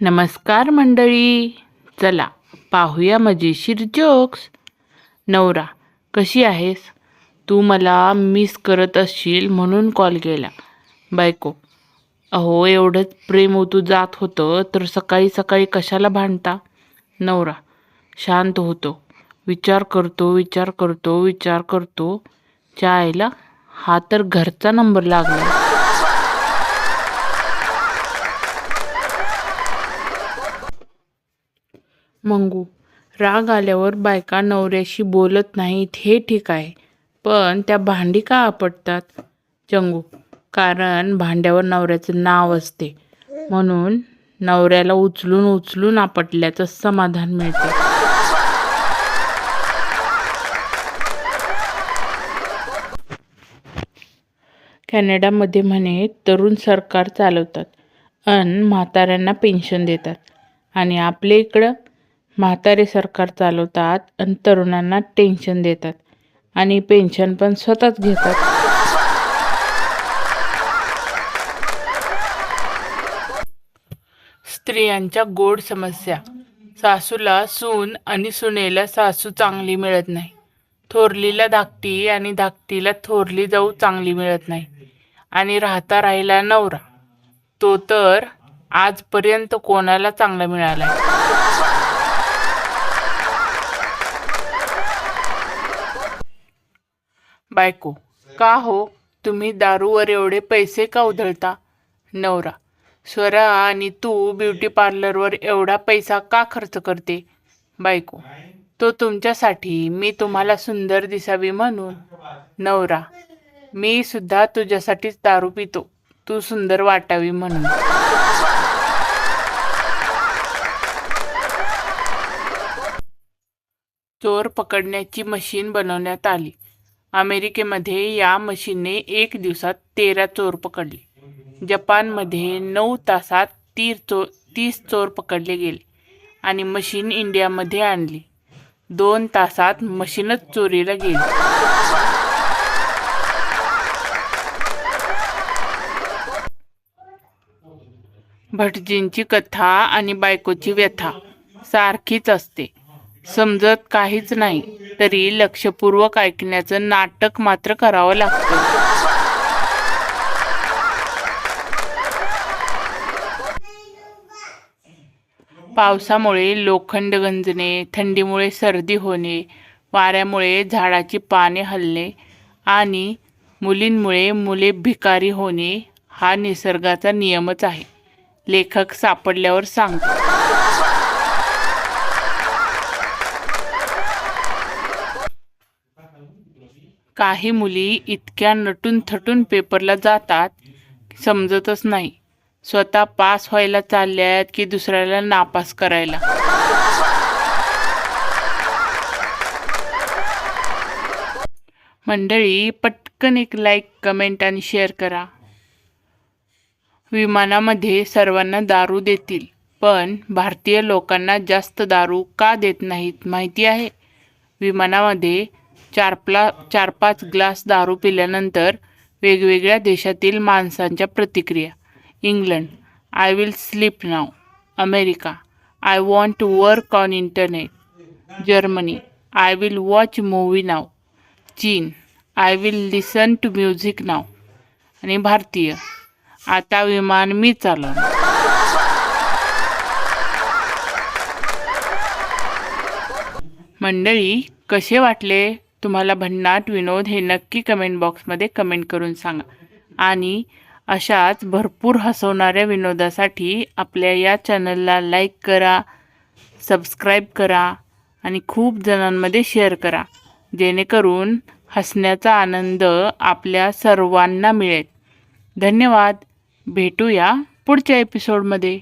नमस्कार मंडळी. चला पाहूया मजेशीर जोक्स. नवरा कशी आहेस? तू मला मिस करत असशील म्हणून कॉल केला. बायको अहो एवढंच प्रेम तू जात होतं तर सकाळी सकाळी कशाला भांडता? नवरा शांत होतो. विचार करतो विचार करतो विचार करतो. चायला हा तर घरचा नंबर लागला. मंगू. राग आल्यावर बायका नवऱ्याशी बोलत नाहीत हे ठीक आहे. पण त्या भांडी का आपटतात? चंगू. कारण भांड्यावर नवऱ्याचं नाव असते. म्हणून नवऱ्याला उचलून उचलून आपटल्याचं समाधान मिळते. कॅनडामध्ये म्हणे तरुण सरकार चालवतात. अन म्हाताऱ्यांना पेन्शन देतात. आणि आपल्या इकडं म्हातारे सरकार चालवतात आणि तरुणांना टेन्शन देतात. आणि पेन्शन पण स्वतःच घेतात. स्त्रियांच्या गोड समस्या. सासूला सून आणि सुनेला सासू चांगली मिळत नाही. थोरलीला धाकटी आणि धाकटीला थोरली जाऊ चांगली मिळत नाही. आणि राहता राहिला नवरा. तो तर आजपर्यंत कोणाला चांगला मिळाला बायको. का हो? तुम्ही दारूवर एवढे पैसे का उधळता? नवरा. स्वरा आणि तू ब्युटी पार्लरवर एवढा पैसा का खर्च करते? बायको. तो तुमच्यासाठी मी तुम्हाला सुंदर दिसावी म्हणून. नवरा. मी सुद्धा तुझ्यासाठीच दारू पितो. तू सुंदर वाटावी म्हणून. चोर पकडण्याची मशीन बनवण्यात आली. अमेरिकेमध्ये या मशीनने एक दिवसात तेरा चोर पकडले. जपानमध्ये नऊ तासात तीर चो तीस चोर पकडले गेले आणि मशीन इंडियामध्ये आणली. दोन तासात मशीनच चोरीला गेली. भटजींची कथा आणि बायकोची व्यथा सारखीच असते. समजत काहीच नाही. तरी लक्षपूर्वक ऐकण्याचं नाटक मात्र करावं लागतं. पावसामुळे लोखंड गंजणे थंडीमुळे सर्दी होणे वाऱ्यामुळे झाडाची पाने हलणे आणि मुलींमुळे मुले भिकारी होणे हा निसर्गाचा नियमच आहे. लेखक सापडल्यावर सांगतो. काही मुली इतक्या नटून थटून पेपरला जातात समजतच नाही. स्वतः पास व्हायला चालल्या आहेत की दुसऱ्याला नापास करायला? मंडळी पटकन एक लाईक कमेंट आणि शेअर करा. विमानामध्ये सर्वांना दारू देतील पण भारतीय लोकांना जास्त दारू का देत नाहीत माहिती आहे? विमानामध्ये चार प्ला चार पाच ग्लास दारू पिल्यानंतर वेगवेगळ्या देशातील माणसांच्या प्रतिक्रिया. England. I will sleep now America. I want to work on internet Germany. I will watch movie now चीन. I will listen to music now आणि भारतीय. आता विमान मी चालवणार. मंडळी कसे वाटले? तुम्हाला भन्नाट विनोद हे नक्की कमेंट बॉक्समध्ये कमेंट करून सांगा. आणि अशाच भरपूर हसवणाऱ्या विनोदासाठी आपल्या या चॅनलला लाईक करा सबस्क्राईब करा आणि खूप जणांमध्ये शेअर करा. जेणेकरून हसण्याचा आनंद आपल्या सर्वांना मिळेल. धन्यवाद. भेटूया पुढच्या एपिसोडमध्ये